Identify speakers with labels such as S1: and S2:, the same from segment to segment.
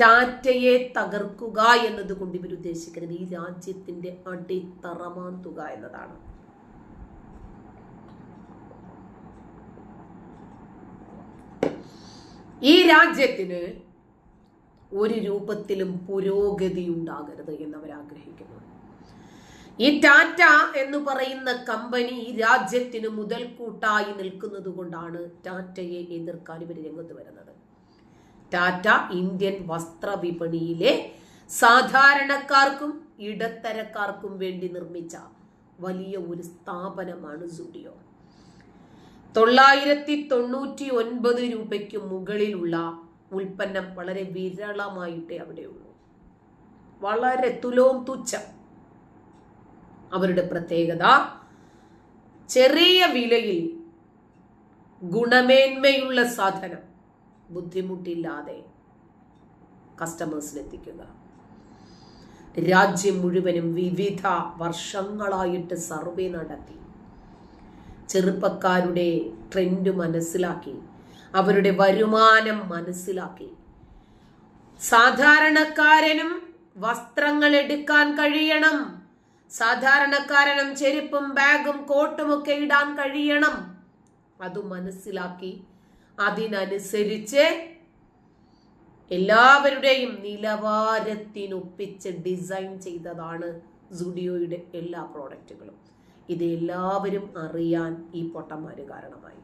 S1: ടാറ്റയെ തകർക്കുക എന്നതുകൊണ്ട് ഇവർ ഉദ്ദേശിക്കുന്നത് ഈ രാജ്യത്തിന്റെ അടിത്തറമാന്തുക എന്നതാണ്. ഈ രാജ്യത്തിന് ഒരു രൂപത്തിലും പുരോഗതി ഉണ്ടാകരുത് എന്നവർ ആഗ്രഹിക്കുന്നു ഈ ടാറ്റ എന്ന് പറയുന്ന കമ്പനി ഈ രാജ്യത്തിന് മുതൽക്കൂട്ടായി നിൽക്കുന്നത് കൊണ്ടാണ് ടാറ്റയെ എതിർക്കാൻ ഇവർ രംഗത്ത് വരുന്നത്. ടാറ്റ ഇന്ത്യൻ വസ്ത്രവിപണിയിലെ സാധാരണക്കാർക്കും ഇടത്തരക്കാർക്കും വേണ്ടി നിർമ്മിച്ച വലിയ ഒരു സ്ഥാപനമാണ് സുഡിയോ. തൊള്ളായിരത്തി തൊണ്ണൂറ്റി ഒൻപത് രൂപയ്ക്ക് മുകളിലുള്ള ഉൽപ്പന്നം വളരെ വിരളമായിട്ടേ അവിടെയുള്ളൂ വളരെ തുലവും തുച്ഛം. അവരുടെ പ്രത്യേകത ചെറിയ വിലയിൽ ഗുണമേന്മയുള്ള സാധനം. ബുദ്ധിമുട്ടില്ലാതെ കസ്റ്റമേഴ്സിനെത്തിക്കുക. രാജ്യം മുഴുവനും വിവിധ വർഷങ്ങളായിട്ട് സർവേ നടത്തി. ചെറുപ്പക്കാരുടെ ട്രെൻഡ് മനസ്സിലാക്കി. അവരുടെ വരുമാനം മനസ്സിലാക്കി. സാധാരണക്കാരനും വസ്ത്രങ്ങൾ എടുക്കാൻ കഴിയണം. സാധാരണക്കാരനും ചെരുപ്പും ബാഗും കോട്ടും ഒക്കെ ഇടാൻ കഴിയണം. അത് മനസ്സിലാക്കി അതിനനുസരിച്ച് എല്ലാവരുടെയും നിലവാരത്തിനൊപ്പിച്ച് ഡിസൈൻ ചെയ്തതാണ് സുഡിയോയുടെ എല്ലാ പ്രോഡക്റ്റുകളും ഇത് എല്ലാവരും അറിയാൻ ഈ പൊട്ടന്മാര് കാരണമായി.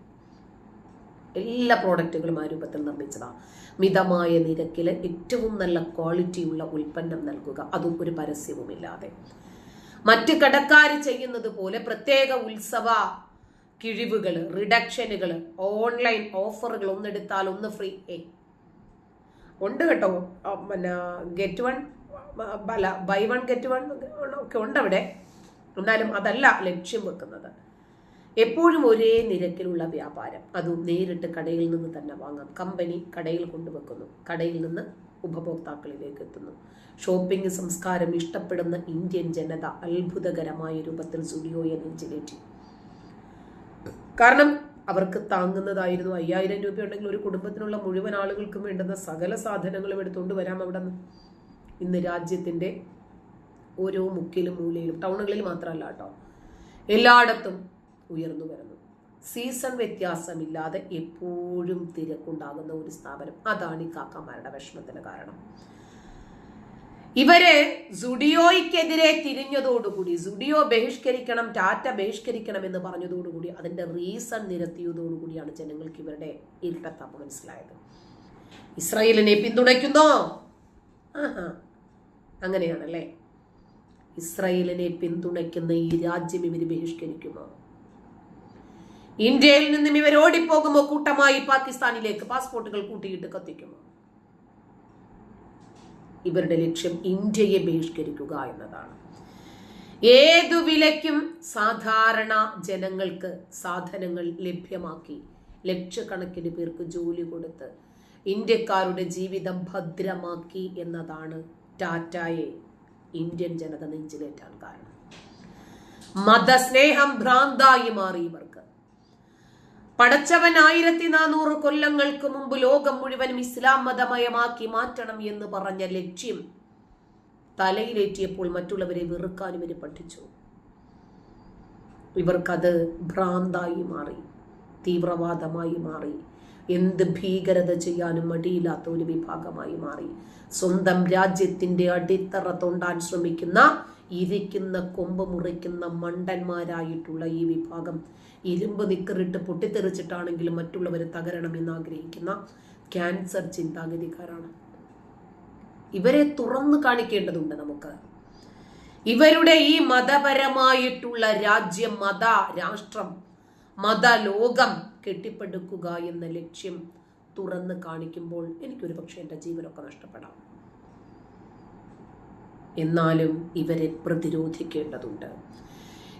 S1: എല്ലാ പ്രോഡക്റ്റുകളും ആ രൂപത്തിൽ നിർമ്മിച്ചതാണ് മിതമായ നിരക്കിൽ ഏറ്റവും നല്ല ക്വാളിറ്റിയുള്ള ഉൽപ്പന്നം നൽകുക അതും ഒരു പരസ്യവുമില്ലാതെ. മറ്റ് കടക്കാർ ചെയ്യുന്നത് പോലെ പ്രത്യേക ഉത്സവ കിഴിവുകൾ റിഡക്ഷനുകൾ ഓൺലൈൻ ഓഫറുകൾ ഒന്നെടുത്താൽ ഒന്ന് ഫ്രീ ഏ. ഉണ്ട് കേട്ടോ. പിന്നെ ഗെറ്റ് വൺ അല്ല ബൈ വൺ ഗെറ്റ് വൺ ഒക്കെ ഉണ്ട് അവിടെ. എന്നാലും അതല്ല ലക്ഷ്യം വെക്കുന്നത്. എപ്പോഴും ഒരേ നിരക്കിലുള്ള വ്യാപാരം. അതും നേരിട്ട് കടയിൽ നിന്ന് തന്നെ വാങ്ങാം. കമ്പനി കടയിൽ കൊണ്ടുവെക്കുന്നു. കടയിൽ നിന്ന് ഉപഭോക്താക്കളിലേക്ക് എത്തുന്നു. ഷോപ്പിംഗ് സംസ്കാരം ഇഷ്ടപ്പെടുന്ന ഇന്ത്യൻ ജനത അത്ഭുതകരമായ രൂപത്തിൽ സുഡിയോയെ നെഞ്ചിലേറ്റി. കാരണം അവർക്ക് താങ്ങുന്നതായിരുന്നു അയ്യായിരം രൂപ ഉണ്ടെങ്കിൽ ഒരു കുടുംബത്തിനുള്ള മുഴുവൻ ആളുകൾക്കും വേണ്ടുന്ന സകല സാധനങ്ങളും എടുത്തുകൊണ്ട് വരാം അവിടെ നിന്ന്. ഇന്ന് രാജ്യത്തിന്റെ ഓരോ മുക്കിലും മൂലയിലും ടൗണുകളിൽ മാത്രമല്ല കേട്ടോ എല്ലായിടത്തും ഉയർന്നു വരുന്നു. സീസൺ വ്യത്യാസമില്ലാതെ എപ്പോഴും തിരക്കുണ്ടാകുന്ന ഒരു സ്ഥാപനം. അതാണ് ഈ കാക്കമാരുടെ വിഷമത്തിന് കാരണം. ഇവർ സുഡിയോയ്ക്കെതിരെ തിരിഞ്ഞതോടുകൂടി സുഡിയോ ബഹിഷ്കരിക്കണം ടാറ്റ ബഹിഷ്കരിക്കണം എന്ന് പറഞ്ഞതോടുകൂടി അതിന്റെ റീസൺ നിരത്തിയതോടുകൂടിയാണ് ജനങ്ങൾക്ക് ഇവരുടെ ഇരട്ടത്താപ്പ് മനസ്സിലായത്. ഇസ്രായേലിനെ പിന്തുണയ്ക്കുന്നോ? ആഹാ അങ്ങനെയാണല്ലേ? ഇസ്രായേലിനെ പിന്തുണയ്ക്കുന്ന ഈ രാജ്യം ഇവർ ബഹിഷ്കരിക്കുമോ? ഇന്ത്യയിൽ നിന്നും ഇവർ ഓടിപ്പോകുമോ? കൂട്ടമായി പാകിസ്ഥാനിലേക്ക് പാസ്പോർട്ടുകൾ കൂട്ടിയിട്ട് കത്തിക്കുമോ? ഇവരുടെ ലക്ഷ്യം ഇന്ത്യയെ ബഹിഷ്കരിക്കുക എന്നതാണ്. ഏതു വിലയ്ക്കും സാധാരണ ജനങ്ങൾക്ക് സാധനങ്ങൾ ലഭ്യമാക്കി ലക്ഷക്കണക്കിന് പേർക്ക് ജോലി കൊടുത്ത് ഇന്ത്യക്കാരുടെ ജീവിതം ഭദ്രമാക്കി എന്നതാണ് ടാറ്റയെ ഇന്ത്യൻ ജനത നെഞ്ചിലേറ്റാൻ കാരണം. മതസ്നേഹം ഭ്രാന്തായി മാറി ഇവർക്ക് പടച്ചവൻ ആയിരത്തി നാനൂറ് കൊല്ലങ്ങൾക്ക് മുമ്പ് ലോകം മുഴുവനും ഇസ്ലാം മതമയമാക്കി മാറ്റണം എന്ന് പറഞ്ഞ ലക്ഷ്യം തലയിലേറ്റിയപ്പോൾ മറ്റുള്ളവരെ വെറുക്കാനും ഇവർ പഠിച്ചു. ഇവർക്കത് ഭ്രാന്തായി മാറി തീവ്രവാദമായി മാറി എന്ത് ഭീകരത ചെയ്യാനും മടിയില്ലാത്ത ഒരു വിഭാഗമായി മാറി. സ്വന്തം രാജ്യത്തിന്റെ അടിത്തറ തോണ്ടാൻ ശ്രമിക്കുന്ന ഇരിക്കുന്ന കൊമ്പ് മുറിക്കുന്ന മണ്ടന്മാരായിട്ടുള്ള ഈ വിഭാഗം ഇരുമ്പ് നിക്കറിട്ട് പൊട്ടിത്തെറിച്ചിട്ടാണെങ്കിലും മറ്റുള്ളവരെ തകരണം എന്ന് ആഗ്രഹിക്കുന്ന ക്യാൻസർ ചിന്താഗതിക്കാരാണ്. ഇവരെ തുറന്നു കാണിക്കേണ്ടതുണ്ട് നമുക്ക്. ഇവരുടെ ഈ മതപരമായിട്ടുള്ള രാജ്യം മത രാഷ്ട്രം മതലോകം കെട്ടിപ്പടുക്കുക എന്ന ലക്ഷ്യം തുറന്ന് കാണിക്കുമ്പോൾ എനിക്കൊരു പക്ഷേ എന്റെ ജീവനൊക്കെ നഷ്ടപ്പെടാം. എന്നാലും ഇവരെ പ്രതിരോധിക്കേണ്ടതുണ്ട്.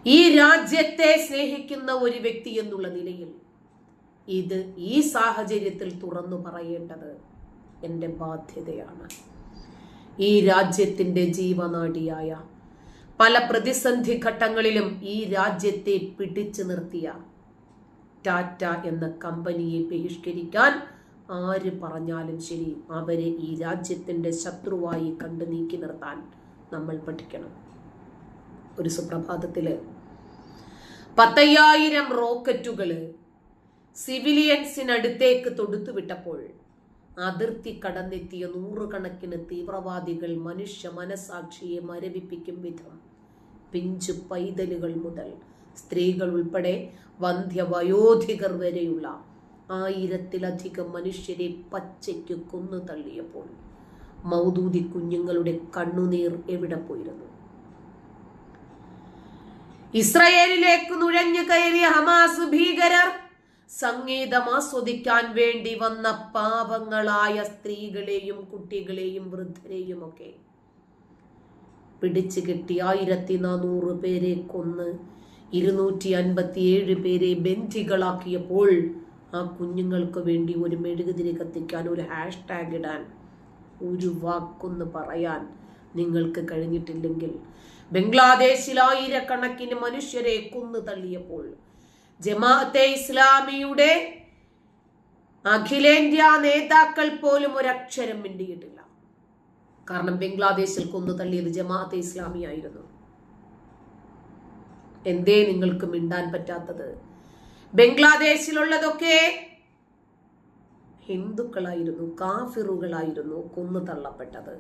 S1: ഈ രാജ്യത്തെ സ്നേഹിക്കുന്ന ഒരു വ്യക്തി എന്നുള്ള നിലയിൽ ഇത് ഈ സാഹചര്യത്തിൽ തുറന്നു പറയേണ്ടത് എന്റെ ബാധ്യതയാണ്. ഈ രാജ്യത്തിന്റെ ജീവനാടിയായ പല പ്രതിസന്ധി ഘട്ടങ്ങളിലും ഈ രാജ്യത്തെ പിടിച്ചു നിർത്തിയ ടാറ്റ എന്ന കമ്പനിയെ ബഹിഷ്കരിക്കാൻ ആര് പറഞ്ഞാലും ശരി അവരെ ഈ രാജ്യത്തിന്റെ ശത്രുവായി കണ്ടു നീക്കി നിർത്താൻ നമ്മൾ പഠിക്കണം. ഒരു സുപ്രഭാതത്തിൽ പത്തയ്യായിരം റോക്കറ്റുകൾ സിവിലിയൻസിനടുത്തേക്ക് തൊടുത്തുവിട്ടപ്പോൾ അതിർത്തി കടന്നെത്തിയ നൂറുകണക്കിന് തീവ്രവാദികൾ മനുഷ്യ മനസാക്ഷിയെ മരവിപ്പിക്കും വിധം പിഞ്ചു പൈതലുകൾ മുതൽ സ്ത്രീകൾ ഉൾപ്പെടെ വന്ധ്യവയോധികർ വരെയുള്ള ആയിരത്തിലധികം മനുഷ്യരെ പച്ചയ്ക്ക് കൊന്നു തള്ളിയപ്പോൾ മൗദൂദി കുഞ്ഞുങ്ങളുടെ കണ്ണുനീർ എവിടെ പോയിരുന്നു? ഇസ്രയേലിലേക്ക് നുഴഞ്ഞു കയറിയ ഹമാസ് ഭീകരർ സംഗീതം ആസ്വദിക്കാൻ വേണ്ടി വന്ന പാപങ്ങളായ സ്ത്രീകളെയും കുട്ടികളെയും വൃദ്ധരെയും ഒക്കെ പിടിച്ചു കെട്ടി ആയിരത്തി നാനൂറ് പേരെ കൊന്ന് ഇരുന്നൂറ്റി അൻപത്തിയേഴ് പേരെ ബന്ധികളാക്കിയപ്പോൾ ആ കുഞ്ഞുങ്ങൾക്ക് വേണ്ടി ഒരു മെഴുകുതിരി കത്തിക്കാൻ ഒരു ഹാഷ്ടാഗ് ഇടാൻ ഒരു വാക്കൊന്ന് പറയാൻ നിങ്ങൾക്ക് കഴിഞ്ഞിട്ടില്ലെങ്കിൽ ബംഗ്ലാദേശിൽ ആയിരക്കണക്കിന് മനുഷ്യരെ കൊന്നു തള്ളിയപ്പോൾ ജമാഅത്തെ ഇസ്ലാമിയുടെ അഖിലേന്ത്യാ നേതാക്കൾ പോലും ഒരക്ഷരം മിണ്ടിയിട്ടില്ല. കാരണം ബംഗ്ലാദേശിൽ കൊന്നു തള്ളിയത് ജമാഅത്തെ ഇസ്ലാമിയായിരുന്നു. എന്തേ നിങ്ങൾക്ക് മിണ്ടാൻ പറ്റാത്തത്? ബംഗ്ലാദേശിലുള്ളതൊക്കെ ഹിന്ദുക്കളായിരുന്നു കാഫിറുകളായിരുന്നു കൊന്നു തള്ളപ്പെട്ടത്.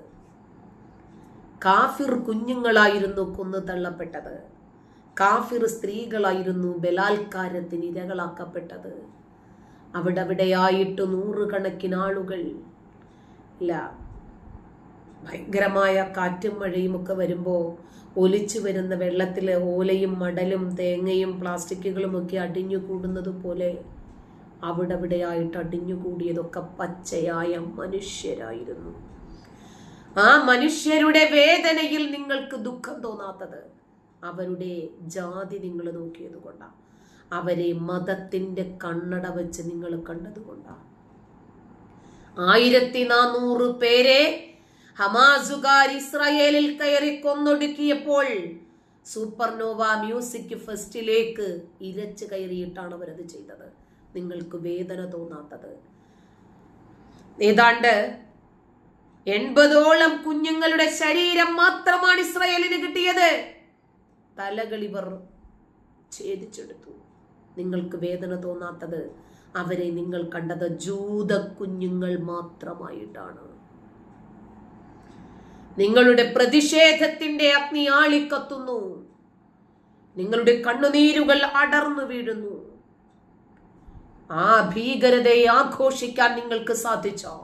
S1: കാഫിർ കുഞ്ഞുങ്ങളായിരുന്നു കൊന്നു തള്ളപ്പെട്ടത്. കാഫിർ സ്ത്രീകളായിരുന്നു ബലാത്കാരത്തിന് ഇരകളാക്കപ്പെട്ടത്. അവിടെ അവിടെയായിട്ട് നൂറുകണക്കിന് ആളുകൾ ഇല്ല ഭയങ്കരമായ കാറ്റും മഴയും ഒക്കെ വരുമ്പോൾ ഒലിച്ചു വരുന്ന വെള്ളത്തിൽ ഓലയും മടലും തേങ്ങയും പ്ലാസ്റ്റിക്കുകളും ഒക്കെ അടിഞ്ഞു കൂടുന്നത് പോലെ അവിടെ അവിടെയായിട്ട് അടിഞ്ഞുകൂടിയതൊക്കെ പച്ചയായ മനുഷ്യരായിരുന്നു. ആ മനുഷ്യരുടെ വേദനയിൽ നിങ്ങൾക്ക് ദുഃഖം തോന്നാത്തത് അവരുടെ ജാതി നിങ്ങൾ നോക്കിയത് കൊണ്ടാണ് അവരെ മതത്തിന്റെ കണ്ണട വെച്ച് നിങ്ങൾ കണ്ടതുകൊണ്ടാണ് ആയിരത്തി നാനൂറ് പേരെ ഹമാസുകാർ ഇസ്രയേലിൽ കയറി കൊന്നൊടുക്കിയപ്പോൾ സൂപ്പർനോവ മ്യൂസിക് ഫെസ്റ്റിലേക്ക് ഇരച്ചു കയറിയിട്ടാണ് അവരത് ചെയ്തത്. നിങ്ങൾക്ക് വേദന തോന്നാത്തത്. ഏതാണ്ട് എൺപതോളം കുഞ്ഞുങ്ങളുടെ ശരീരം മാത്രമാണ് ഇസ്രയേലിന് കിട്ടിയത്. തലകൾ ഇവർ ഛേദിച്ചെടുത്തു. നിങ്ങൾക്ക് വേദന തോന്നാത്തത് അവരെ നിങ്ങൾ കണ്ടത് ജൂത കുഞ്ഞുങ്ങൾ മാത്രമായിട്ടാണ്. നിങ്ങളുടെ പ്രതിഷേധത്തിന്റെ അഗ്നി ആളിക്കത്തുന്നു. നിങ്ങളുടെ കണ്ണുനീരുകൾ അടർന്നു വീഴുന്നു. ആ ഭീകരതയെ ആഘോഷിക്കാൻ നിങ്ങൾക്ക് സാധിച്ചോ?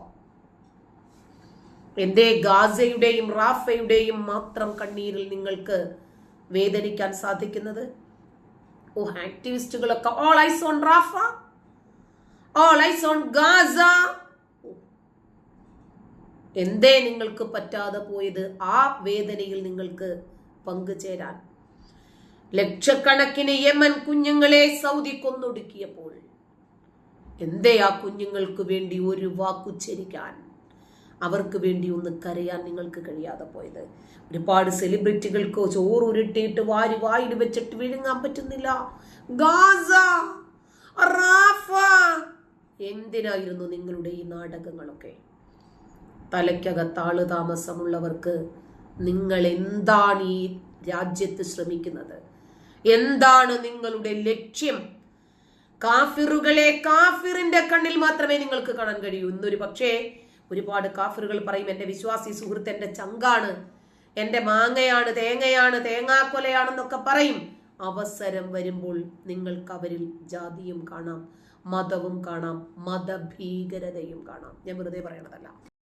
S1: എന്തേ ഗാസയുടെയും റാഫയുടെയും മാത്രം കണ്ണീരിൽ നിങ്ങൾക്ക് വേദനിക്കാൻ സാധിക്കുന്നത്? ഓ ആക്ടിവിസ്റ്റുകളൊക്കെ. All eyes on Rafah all eyes on Gaza എന്തേ നിങ്ങൾക്ക് പറ്റാതെ പോയത് ആ വേദനയിൽ നിങ്ങൾക്ക് പങ്കുചേരാൻ? ലക്ഷക്കണക്കിന് യമൻ കുഞ്ഞുങ്ങളെ സൗദി കൊന്നൊടുക്കിയപ്പോൾ എന്തേ ആ കുഞ്ഞുങ്ങൾക്ക് വേണ്ടി ഒരു വാക്കുച്ചരിക്കാൻ അവർക്ക് വേണ്ടി ഒന്ന് കരയാൻ നിങ്ങൾക്ക് കഴിയാതെ പോയത്. ഒരുപാട് സെലിബ്രിറ്റികൾക്ക് ചോറ് ഉരുട്ടിയിട്ട് വാരി വായിൽ വെച്ചിട്ട് വിഴുങ്ങാൻ പറ്റുന്നില്ല. ഗാസ റാഫ എന്തിനായിരുന്നു നിങ്ങളുടെ ഈ നാടകങ്ങളൊക്കെ? തലയ്ക്കകത്താൾ താമസമുള്ളവർക്ക് നിങ്ങൾ എന്താണ് ഈ രാജ്യത്ത് ശ്രമിക്കുന്നത്? എന്താണ് നിങ്ങളുടെ ലക്ഷ്യം? കാഫിറുകളെ കാഫിറിന്റെ കണ്ണിൽ മാത്രമേ നിങ്ങൾക്ക് കാണാൻ കഴിയൂ. ഇന്നൊരു പക്ഷേ ഒരുപാട് കാഫിറുകൾ പറയും എന്റെ വിശ്വാസി സുഹൃത്ത് എന്റെ ചങ്കാണ്. എന്റെ മാങ്ങയാണ് തേങ്ങയാണ് തേങ്ങാക്കൊലയാണെന്നൊക്കെ പറയും. അവസരം വരുമ്പോൾ നിങ്ങൾക്ക് അവരിൽ ജാതിയും കാണാം മതവും കാണാം മതഭീകരതയും കാണാം. ഞാൻ വെറുതെ പറയണതല്ല.